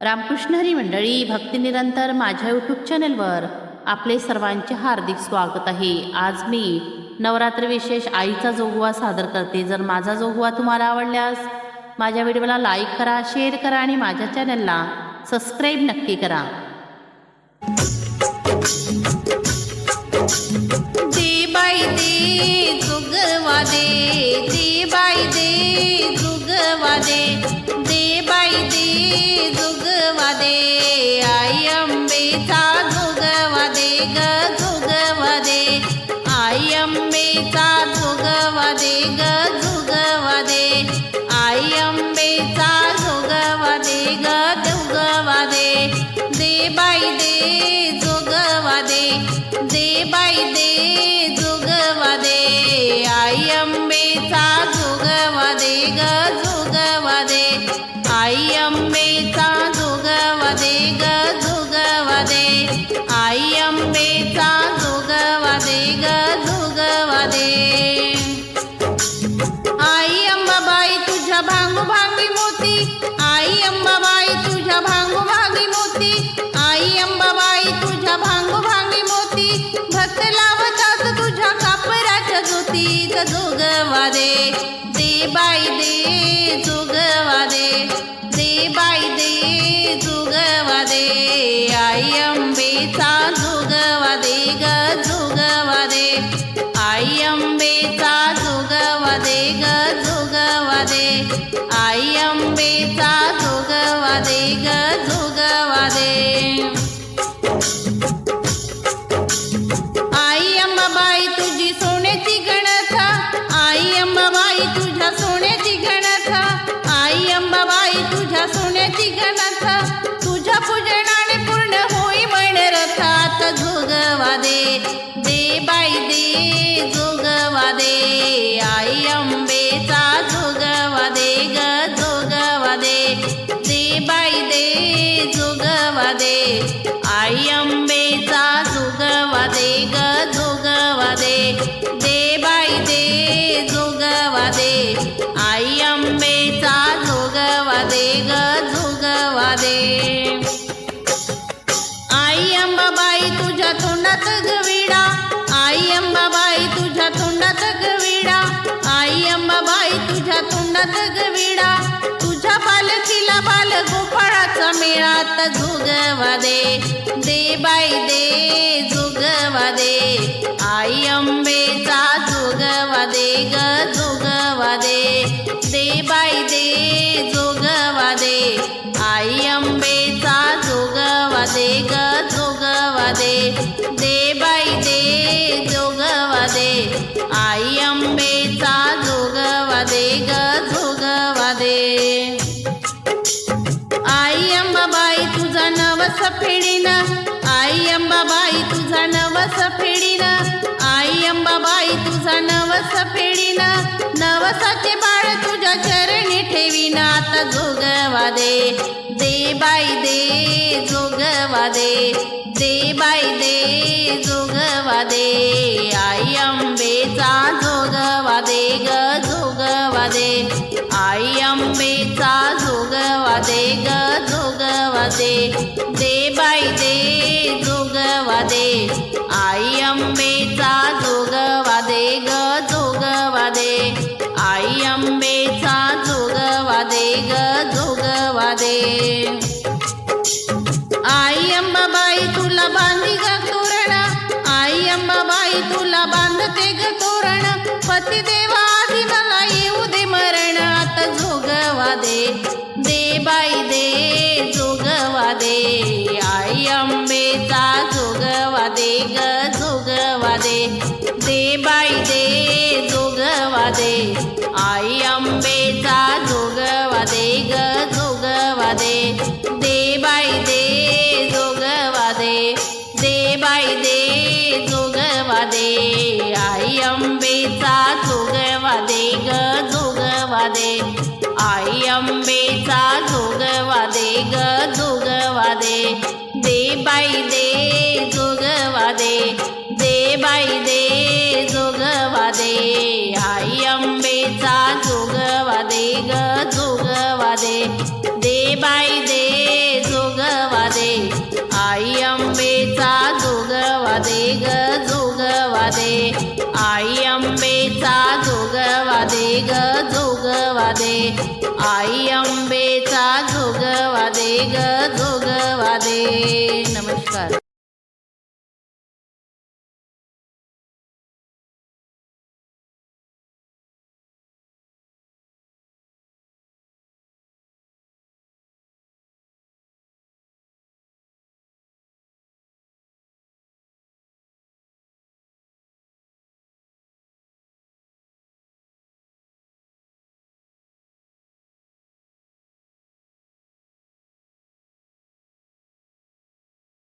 रामकृष्ण हरी मंडळी भक्तिनिरंतर माझ्या यूट्यूब चॅनेलवर आपले सर्वांचे हार्दिक स्वागत आहे. आज मी नवरात्र विशेष आईचा जोगवा सादर करते. जर माझा जोगवा तुम्हाला आवडल्यास माझ्या व्हिडिओला लाईक करा शेअर करा आणि माझ्या चॅनलला सबस्क्राईब नक्की करा. दे बाई दे जुगवा दे दे बाई दे. अंबेचा जुगवा दे ग You. तोंडात गविडा. आई अंबाबाई तुझ्या तोंडात गविडा. आई अंबाबाई तुझ्या तोंडात गविडा. तुझ्या पालखीला बाल गोपाळाचा मेळात जोगवा दे दे बाई दे जोगवा दे आई अंबेचा नवस फेडीना. आई अंबाबाई तुझा नवस फेडीना. आई अंबाबाई तुझा नवस फेडीना. नवसाचे बाळ तुझ्या चरणी ठेवीना. आता जोगवा दे दे बाई दे जोगवा दे दे बाई दे जोगवा दे. आई अंबेचा जोगवा दे ग जोगवा दे. आई अंबेचा जोगवा दे ग जोगवा दे दे बाई दे जोगवा दे आई अंबेचा जोगवा दे ग जोगवा दे आई अंबेचा जोगवा दे ग जोगवा दे आई अंबाबाई तुला बांधी ग तोरण. आई अंबाबाई तुला बांधते ग तोरण. पती दे बाई दे जोगवा दे. आई अंबेचा जोगवा दे ग जोगवा दे. दे बाई दे जोगवा दे. दे बाई दे जोगवा दे. आई अंबेचा जोगवा दे ग जोगवा दे. आई अंबेचा जोगवा दे ग ग जोगवादे आई अंबेचा जोगवादे ग जोगवादे आई अंबेचा जोगवादे ग जोगवादे